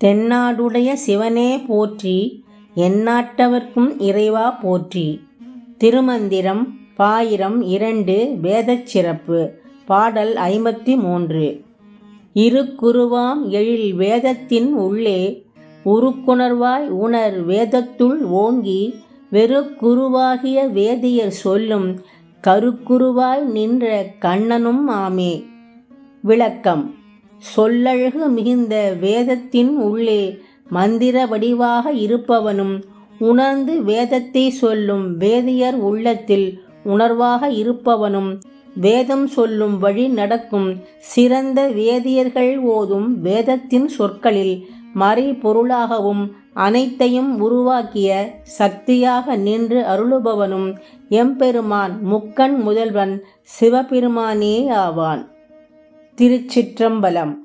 தென்னாடுடைய சிவனே போற்றி எந்நாட்டவர்க்கும் இறைவா போற்றி. திருமந்திரம் பாயிரம் இரண்டு வேதச் சிறப்பு பாடல் ஐம்பத்தி மூன்று இருக்குருவாம் எழில் வேதத்தின் உள்ளே உருக்குணர்வாய் உணர் வேதத்துள் ஓங்கி வெறுக்குருவாகிய வேதியர் சொல்லும் கருக்குருவாய் நின்ற கண்ணனும் ஆமே. விளக்கம். சொல்லழகு மிகுந்த வேதத்தின் உள்ளே மந்திர வடிவாக இருப்பவனும் உணர்ந்து வேதத்தை சொல்லும் வேதியர் உள்ளத்தில் உணர்வாக இருப்பவனும் வேதம் சொல்லும் வழி நடக்கும் சிறந்த வேதியர்கள் ஓதும் வேதத்தின் சொற்களில் மறைபொருளாகவும் அனைத்தையும் உருவாக்கிய சக்தியாக நின்று அருளுபவனும் எம்பெருமான் முக்கண் முதல்வன் சிவபெருமானே ஆவான். திருச்சிற்றம்பலம்.